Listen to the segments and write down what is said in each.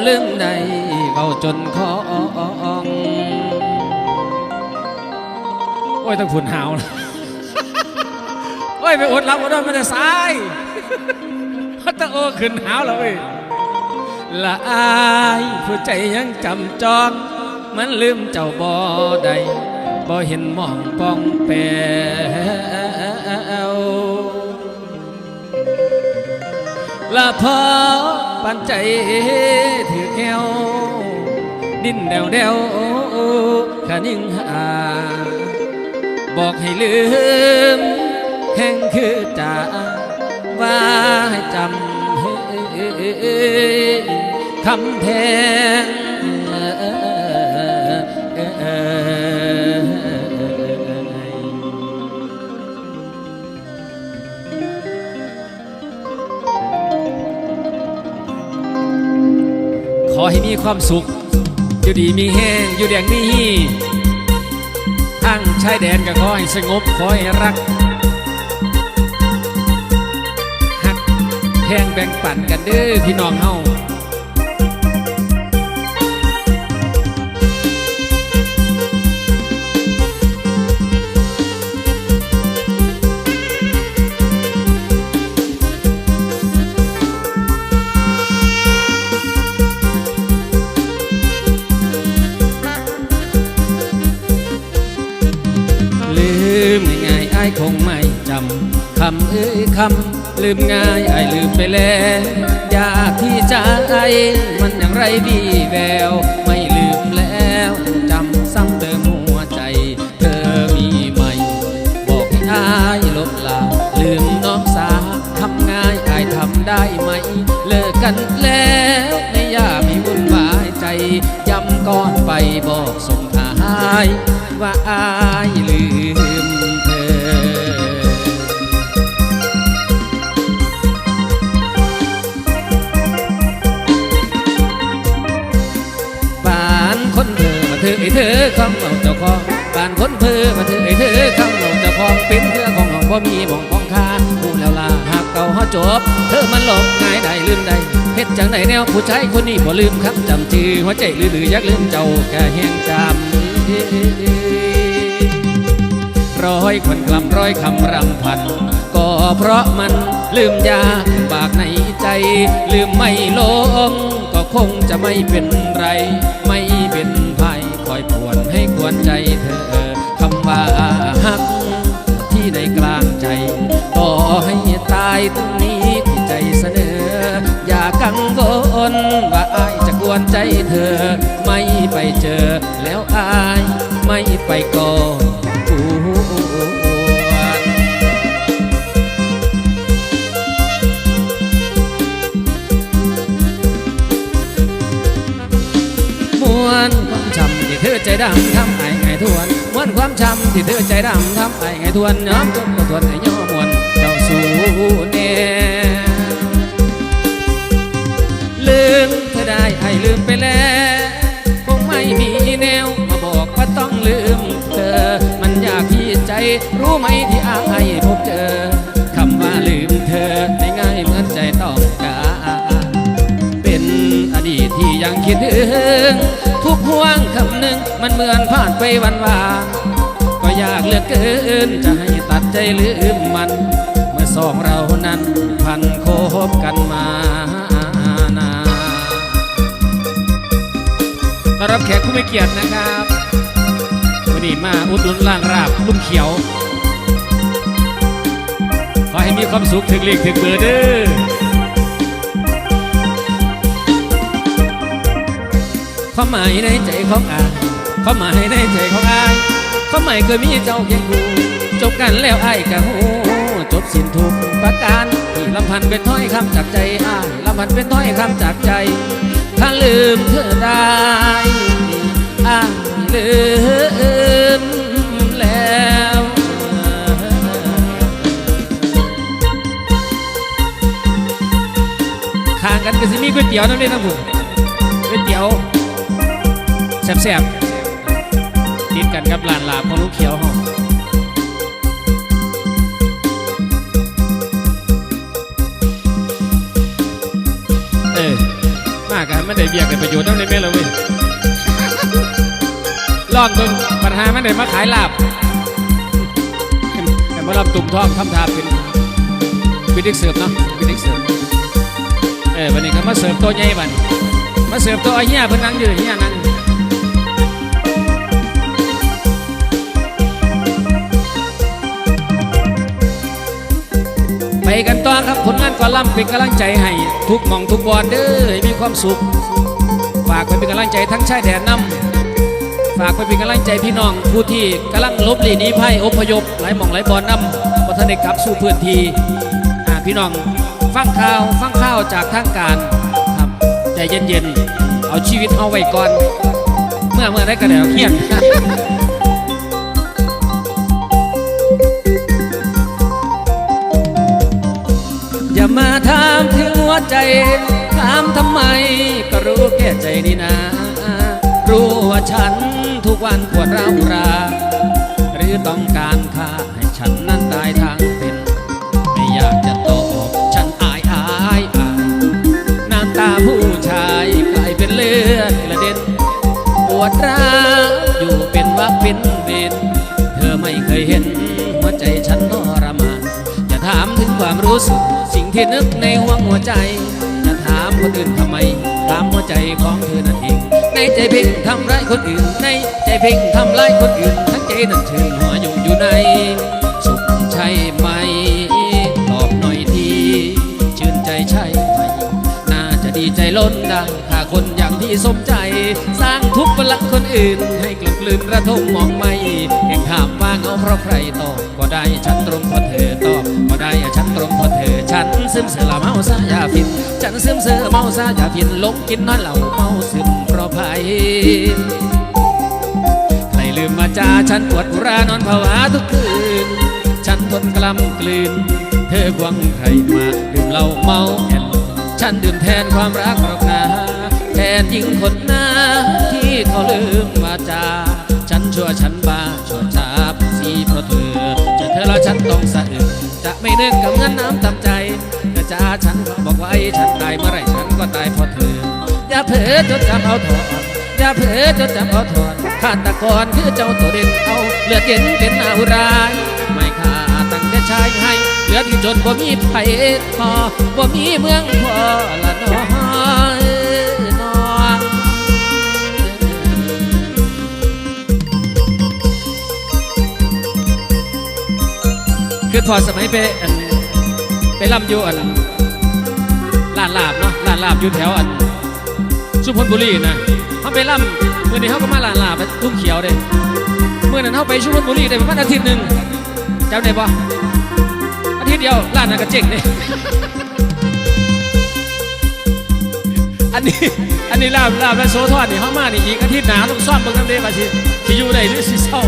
คนลืมใดเว้าจนคอองโอ้ยต้องผุนหาวนะโอ้ยไปอดรับอดนอนไม่ได้สายฮัตตะโอขึ้นหาวแล้วเว้ยละอายผู้ใจยังจำจอง มันลืมเจ้าบ่ใดบ่เห็นมองปองแปวละพอ ปันใจถือแก้วดิ้นเดวเดวขานิ่งหา บอกให้ลืม แห่งคือจ่าว่าให้จำคำแพง ให้มีความสุข อยู่ดีมีแห้งอยู่แดงมีฮีทั้งชายแดนก็ขอให้สงบขอให้รักหักแพงแบ่งปันกันเด้อพี่น้องเฮา คำลืมง่ายไอลืมไปแล้วอยากที่จะไอมันอย่างไรดีแวว ไม่ลืมแล้วจำซ้ำเติมหัวใจ เธอมีไหมบอกให้อายลบลาลืมน้องสาทำง่ายอายทำได้ไหม เลิกกันแล้วในย่ามีวุ่นวายใจย้ำก่อนไปบอกส่งท้าย ว่าอายลืม ไอ้เธอคำเอาเจ้าของบ้านคนเธอมาเธอไอ้เธอคำเอาเจ้าของเป็นเธอของเราบ่มีมองของคาพูดแล้วลาหากเก่าเฮาจบ เธอมันหลบง่ายได้ลืมได้เฮ็ดจังไดแนวผู้ชายคนนี้บ่ลืมคำจำชื่อหัวใจลือลืออยากลืมเจ้าแค่แห้งจำร้อยคนคำร้อยคำรำพันก็เพราะมันลืมยากบากในใจ ลืมไม่ลงก็คงจะไม่เป็นไร ไม่เป็น วนใจเธอคำว่าฮักที่ในกลางใจ ต่อให้ตายตรงนี้ที่ใจเสนอ อย่ากังวลว่าอายจะกวนใจเธอ ไม่ไปเจอแล้วอายไม่ไปก่อ ใจดำทำไอ้ไงทวนมวนความช้ำที่เธอใจดำทำไอ้ไงทวนย้อมจนก็ทวนให้ย่อมวนเจ้าสู่แน่ลืมเธอได้ไอ้ลืมไปแล้วคงไม่มีแนวมาบอกว่าต้องลืมเธอ มันยากที่ใจรู้ไหมที่อายพบเจอคำว่าลืมเธอ ยังคิดถึง ทุกห่วงคำหนึ่งมันเหมือนผ่านไปวันวานก็อยากเหลือกเกินจะให้ตัดใจลืมมัน เมื่อสองเรานั้นพันโคบกันมานานต้อนรับแขกผู้มีเกียรตินะครับวันนี้มาอุดหนุนร้านราบลุงเขียว ขอให้มีความสุขถึงเลขถึงเบอร์เด้อ ความหมายในใจของอายความหมายในใจของอายความหมายเคยมีเจ้าเคียงคู่จบกันแล้วอายกะหูจบสิ้นทุกประการที่ลำพันเป็นถ้อยคำจากใจอายลำพันเป็นถ้อยคำจากใจถ้าลืมเธอได้อายลืมแล้วข้างกันก็สิมีก๋วยเตี๋ยวนั่นเองนะผมก๋วยเตี๋ยว แซ่บๆติดกันกับลานลาบของลูกเขียวหอมเออมากกันมันได้เบียกได้ประโยชน์ต้องในเมลเรเว้ยลองตนปัญหามันได้มาขายหลาบแต่มาลำตุ่มทองทำทาเป็นวิดิกเสิร์ฟเนาะวิดิกเสิร์ฟเออวันนี้ก็มาเสิร์ฟตัวใหญ่บันมาเสิร์ฟตัวไอ้เหี้ยเพิ่นนั่งอยู่เหี้ยนั่ง กันต่อครับผลงานกอลัมน์เป็นกำลังใจให้ ทุกมองทุกบอลเด้อให้มีความสุข ฝากไปเป็นกำลังใจทั้งชายแดนน้ำฝากไปเป็นกำลังใจพี่น้องผู้ที่กำลังลบหลีนีภัยอพยพหลายหม่องหลายบอลน้ำวัฒนกลับสู่พื้นที่พี่น้องฟังข่าวฟังข่าวจากทางการครับใจเย็นๆเอาชีวิตเอาไว้ก่อน เมื่อเมื่อได้กระเดียวเครียด ใจ ถามทำไม ก็รู้แก่ใจนี่นารู้ว่าฉันทุกวันปวดร้าวรา หรือต้องการค่าให้ฉันนั้นตายทางเป็น ไม่อยากจะตอบฉันอายอายอายน้ำตาผู้ชายกลายเป็นเลือดกระเด็น ปวดร้าวอยู่เป็นวักเป็นเวรเธอไม่เคยเห็น หัวใจฉันทรมานจะถามถึงความรู้สึก ที่นึกในห่วงหัวใจจะถามคนอื่นทำไม ถามหัวใจของเธอนั่นเอง ในใจเพ่งทำร้ายคนอื่น ในใจเพ่งทำร้ายคนอื่น ทั้งใจนั้นชื่นหัวยุ่งอยู่ใน สุขใช่ไหม ตอบหน่อยทีชื่นใจใช่ไหม น่าจะดีใจล้นได้ถ้าคนอย่างที่สมใจ สร้างทุกข์บลังคนอื่น ให้กลับกลืนระทมมองไม่เก่งถามว่างเอาเพราะใครตอบก็ได้ฉันตรงเพราะเธอตอบ ก็ได้ฉันตรงพราะเธอ ฉันซึมเสือละเมาซายาฟินฉันซึมเสือเมาซายาฟินลงกินน้อยเหล่าเมาซึมเพราะภัยใครลืมมาจาฉันปวดรานอนภาวะทุกคืน ฉันทนกล้ำกลืน เธอควงใครมาดื่มเหล้าเมาแอนฉันดื่มแทนความรักหรอกนาแทนยิงคนหน้าที่เขาลืมมาจาฉันชั่วฉันบ้าชั่วจับสีเพราะเธอเจอเธอแล้วฉันต้องสะอึก จะไม่นึกกับเงินน้ำตำใจแต่จ้าฉันก็บอกไว้ฉันตายเมื่อไรฉันก็ตายเพราะเธอ อย่าเผลอจดจำเอาถอนอย่าเผลอจดจำเอาถอนฆาตกรคือเจ้าตัวเด่นเอาเลือดเย็นเป็นอาวรายไม่ฆ่าตั้งแต่ชายให้ เหลือที่จนบ่มีไผ่พอบ่มีเมืองพอละน้อย คือพอสมัยไปไปล่ำอยู่อันลานลาบเนาะลานลาบอยู่แถวอันสุพรรณบุรีนะเขาไปล่ำเมื่อนี้เขาก็มาลานลาไปทุ่งเขียวเลยเมื่อนั้นเขาไปสุพรรณบุรีได้ประมาณอาทิตย์หนึ่งจำได้ปะอาทิตย์เดียวร้านนั้นก็เจ๊งเลยอันนี้อันนี้ลาบลาบและโซทอดนี่เขามานี่อีกอาทิตย์หนาต้องซ่อมเบิ่งน้ำเด้มาสิที่อยู่ได้หรือสิเศร้า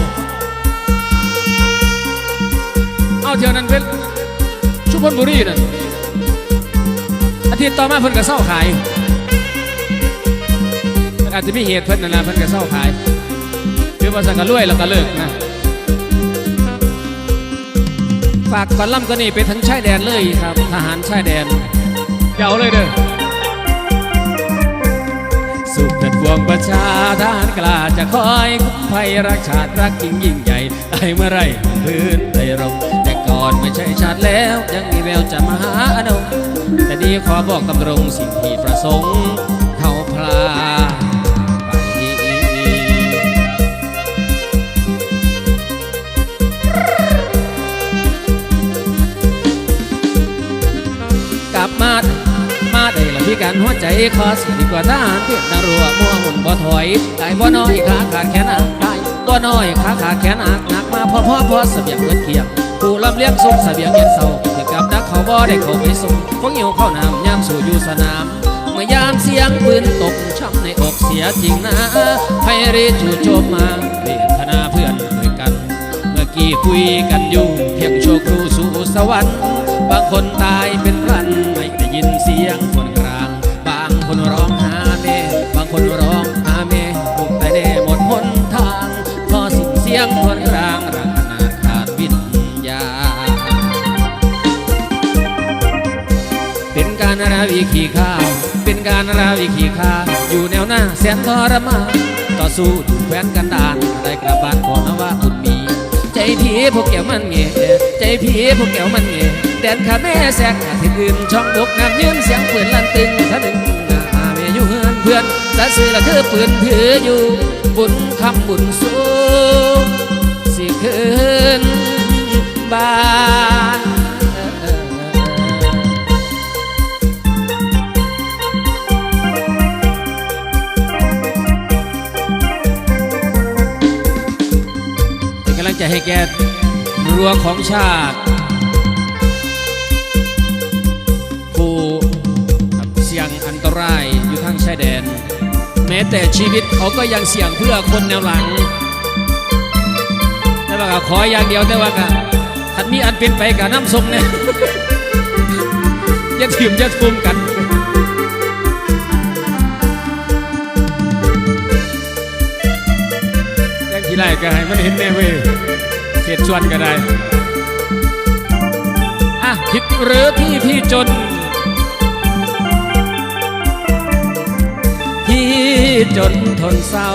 เอาเที่ยวนั้นเป็นสุพรรณบุรีนั่นอาทิตย์ต่อมาเพิ่นก็เศร้าขายมันอาจจะมีเหตุเพิ่นนั่นแหละเพิ่นก็เศร้าขายคือว่าสังกะรวยแล้วก็เลิกนะฝากก่อนล่ำก็นี่ไปทั้งชายแดนเลยครับทหารชายแดนเก่าเลยเด้อสุขเถิดพวงประชาทหารกล้าจะคอยคุ้มภัยรักชาติรักจริงยิ่งใหญ่ตายเมื่อไรพื้นไทยรงแต่ ก่อนไม่ใช่ชาติแล้ว ยังมีแววจะมาหาอนงแต่นี้ขอบอกตำรงสิ่งที่ประสงค์เขาพลากลับมามาได้ละพี่การหัวใจขอสิดีกว่าทหารเพียรนรัวมัวหมุนบ่ถอยได้บ่น้อยขาขาดแขนหักได้บ่น้อยขาขาดแขนหักหนักมาพอพอพอเสบียงเงินเคียง ผู้ลำเลี้ยงส่งเสบียงเย็นเศร้าถึงกับนักเขาบ่ได้เขาไปส่งพวกหิวเข้าน้ำยามสู่อยู่สนาม เมื่อยามเสียงปืนตกช้ำในอกเสียจริงนะไพรีจูโจมมาเวทนาเพื่อนด้วยกัน เมื่อกี้คุยกันอยู่เพียงโชครูสู่สวรรค์บางคนตายเป็นพลันไม่ได้ยินเสียงคนกลาง บางคนร้องหาแม่บางคนร้องหาแม่บุกไปได้หมดหนทางพอสิ้นเสียงคน เป็นการาวีขี่ข้าว เป็นการราวิขีคาอยู่แนวหน้าแสนทรมานต่อสู้ถูกแขวนกันดานได้กลับบ้านก่อนนว่าคุณมี ใจผีพวกแก้วมันเงี้ยใจผีพวกแก้วมันเงี้ยแดนขาแม่แสกอาทิตย์อื่นช่องบกน้ำยืนเสียงปืนลั่นตึงถ้าดึงอาเมียอยู่เฮือนเพื่อนสะซื้อละคือปืนถืออยู่ บุญคำบุญสูงสิคืนบ้าน ใจให้แกรั้วของชาติ ผู้เสี่ยงอันตรายอยู่ทางชายแดน แม้แต่ชีวิตเขาก็ยังเสี่ยงเพื่อคนแนวหลังแต่ว่าขออย่างเดียวแต่ว่าก็ถ้ามีอันเป็นไปกับน้ำทรงเนี่ยย่าถิ่มย่าทุ่มกันแจ้งทีไรก็ให้มันเห็นแน่เว้ย เขตชวนก็ได้ อะผิดหรือที่พี่จน พี่จนทนเศร้า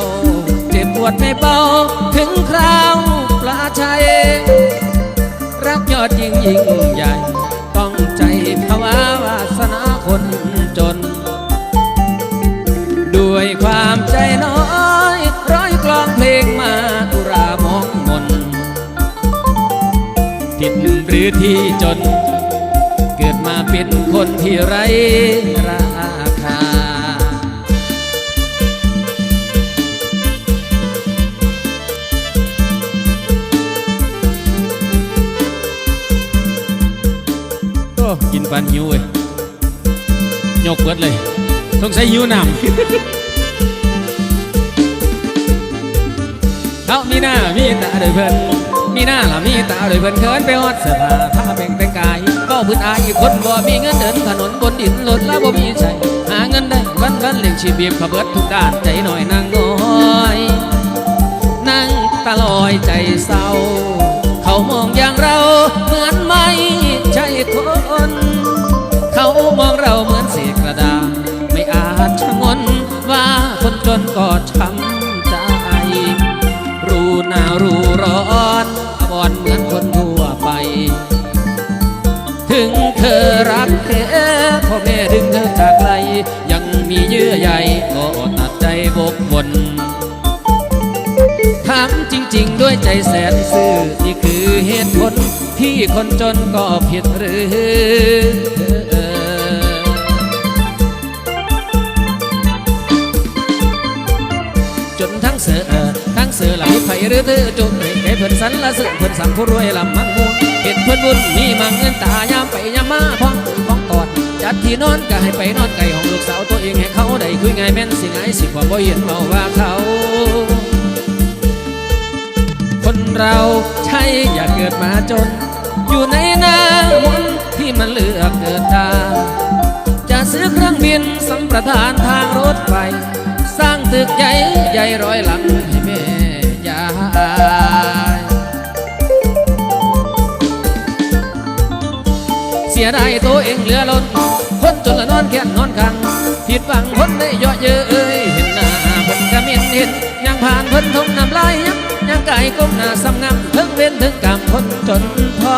เจ็บปวดไม่เบาถึงคราวปลาชัย รักยอดยิ่งยิ่งใหญ่ ต้องใจภาวะวาสนาคนจน ด้วยความใจน้อย ผิดหรือที่จน เกิดมาเป็นคนที่ไร้ราคา โอ้กินปันหิวเว้ยยกเบิดเลยต้องใช้หิวน้ำเขามีหน้ามีตาโดยเพิ่น มีหน้าละมีตาโดยเพิ่นเขินไปฮอดเสื้อผ้าผ้าแบ่งแต่งกายก็พื้นอายอีกคนบ่มีเงินเดินถนนบนดินรถแล้วบ่มีใช้หาเงินได้วันวันเลี้ยงชีพเบียบขบเบิดทุกด้านใจหน่อยนางน้อยนั่งตาลอยใจเศร้า เขามองอย่างเราเหมือนไม่ใช่คนเขามองเราเหมือนเศษกระดาษไม่อาจชะงนว่าคนจนก็ช้ำ รักเธอพ่อแม่ดึงเธอจากไกล ยังมีเยื่อใยก็ตัดใจบกบนถามจริง ๆ ด้วยใจแสนซื่อนี่คือเหตุผลที่คนจนก็ผิดหรือจนทั้งเสือทั้งเสือหลับไผหรือเธอจนให้เพิ่นสันละสือเพิ่นสั่งผู้รวยลำมังมูลเห็นเพิ่อนบุญมีมังเงินตายามไปยามมาพ้องพ้องกอด จัดที่นอนก็ให้ไปนอนไก่ของลูกสาวตัวเองให้เขาได้คุยง่ายแม่นสิง่ายสิความบ่เห็นเมาว่าเขา คนเราใช่อย่าเกิดมาจน อยู่ในหน้ามนที่มันเลือกเกิดได้จะซื้อเครื่องบินสัมประทานทางรถไฟสร้างตึกใหญ่ใหญ่ร้อยหลัง สียดายตัวเองเหลือล้นคนจนละนอนแค้นนอนคังผิดหวังคนได้เยาะเย้ยเห็นหน้าเพิ่นกระเมียนเห็นยังผ่านเพิ่นทงน้ำลายยังยังไก่ก้มหน้าสำงำถึงเว้นถึงกรรมคนจนพอ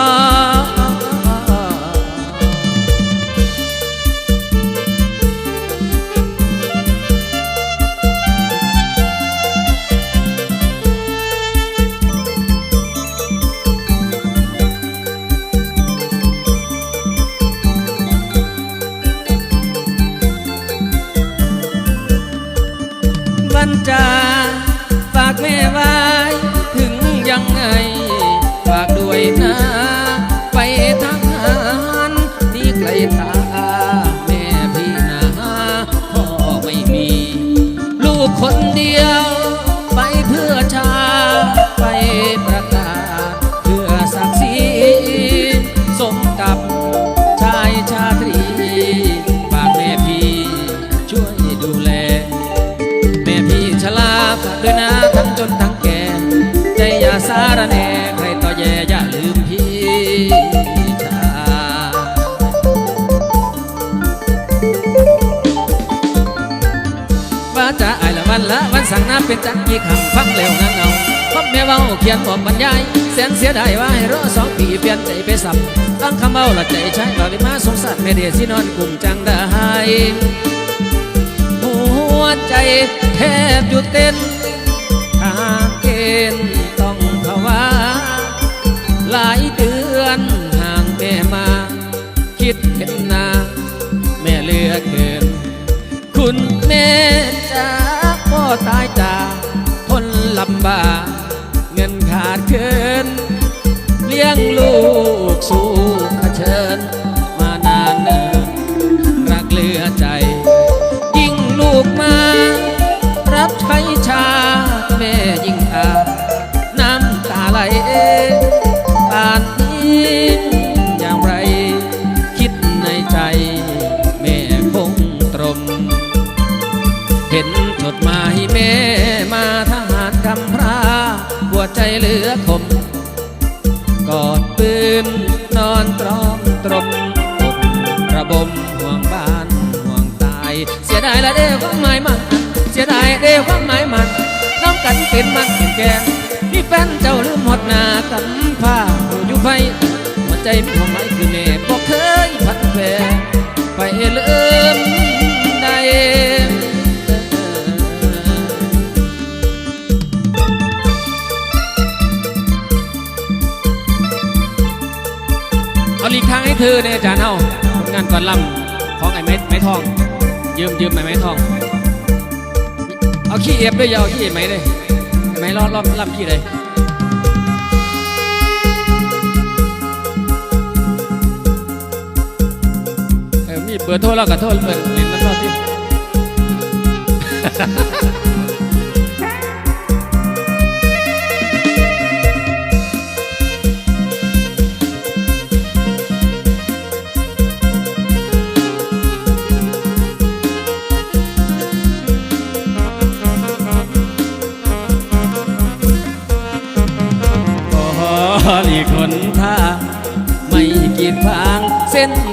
สั่งน้ำเป็นจักกี่คำฟังแล้วนั่งเอาพ่อแม่เว้าเขียนบอกบรรยายแสนเสียดายว่าให้รอสองปีเปลี่ยนใจไปสับตั้งคำเว้าละใจใช้เราได้มาสงสารแม่เดียสินอนกลุ่มจังได้หัวใจแทบหยุดเต้นทางเกณฑ์ต้องภาวาหลายเดือนห่างแม่มา คิดเห็นหน้าแม่เลือเกิน คุณแม่จา ตายจากทนลำบากเงินขาดเกินเลี้ยงลูกสู้เผชิญมานานเนินรักเหลือใจ ยิ่งลูกมา รับใช้ชา ความหมายมันเสียดายเด้ความหมายมันน้องกันเป็นมันเป็นแกนมีแฟนเจ้าลืมหมดหน้ากำผ้าอยู่ไฟหัวใจมีความหมายคือแม่บอกเคยพัดแปรไปลืมได้เอาลีกทางให้เธอเนี่ยอาจารย์เอาผลงานก่อนลำของไอ้ไม้ไม้ทองยืมยืมไอ้ไม้ทอง เอาขี้เอฟด้วยยาวขี้เอฟไหมเลยไอ้ไม้รอบรอบลำขี้เลยเออมีเบอร์โทรแล้วกับโทรเบอร์ลิ้นน้ำรอบที่า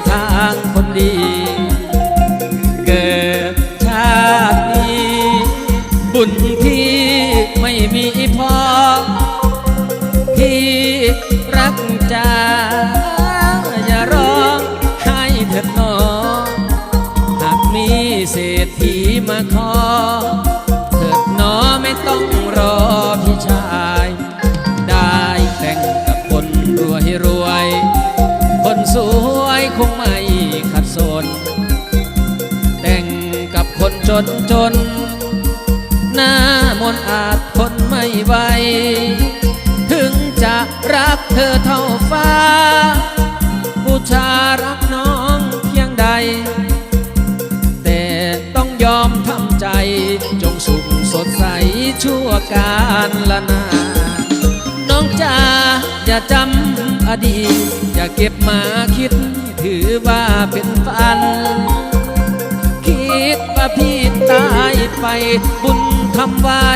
ธอเท่าฟ้า บูชารักน้องเพียงใด แต่ต้องยอมทำใจจงสุขสดใสชั่วการละนานน้องจ๋าอย่าจำอดีต อย่าเก็บมาคิดถือว่าเป็นฝัน คิดว่าพี่ตายไปบุญทำไว้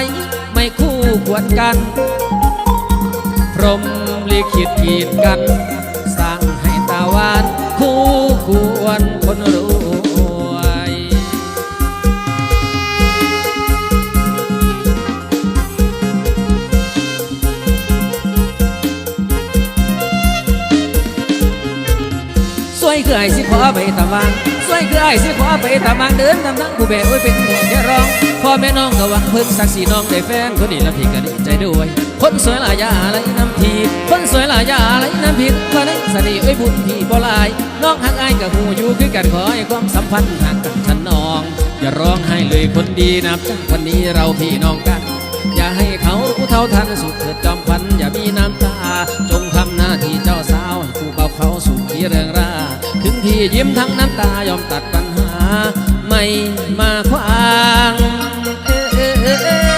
ไม่คู่ควรกัน พรม ลิขิตกีดกันสร้างให้ตาหวานคู่ควรคนรวยสวยคือไอ้สิขอไปตะวันสวยคือไอ้สิขอไปตะวันเดินตำนังผู้แบกไว้เป็นแขกแค่ร้องพ่อแม่น้องก็หวังเพึ่งสักสีน้องได้แฟนคนนี้ละพี่ก็ดีใจด้วย คนสวยหลายยาอะไรน้ำทีคนสวยหลายยาอะไรน้ำผิดก็ได้สนิทไอ้บุญพี่บ่ลายน้องหักไอ้ายกับหูอยู่คือกันขอให้ความสัมพันธ์ห่างกันฉันน้อง อย่าร้องให้เลยคนดีนับจากวันนี้เราพี่น้องกัน อย่าให้เขารู้เท่าทันสุดเถิดจอมขวัญอย่ามีน้ำตา จงทำหน้าที่เจ้าสาวให้คู่เบาเขาสู่ขีเริงราถึงที่ยิ้มทั้งน้ำตายอมตัดปัญหา ไม่มาขวางเอ้ยเอ้ยเออ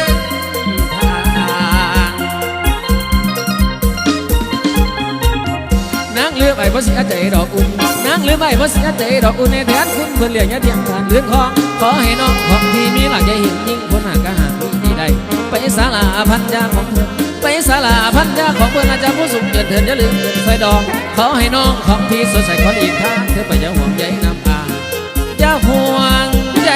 เสียใจดอกอุ่นนางเลือไอ้บ่เสียใจดอกอุ่นในแทนคุณเพื่อนเหลี้ยงยาเทียงทานเรื่องของขอให้น้องของพี่มีหลักใจหินยิ่งคนหากหากมีดีใดไปสาลาพันยาของเพื่อนไปสาลาพันยาของเพื่อนอาจจะผู้สูงเกินเถินอย่าลืมเงินไฟดองขอให้น้องของพี่สดใสคนอีกทางเธอไปอย่าห่วงใยน้ำอาอย่าห่วงใย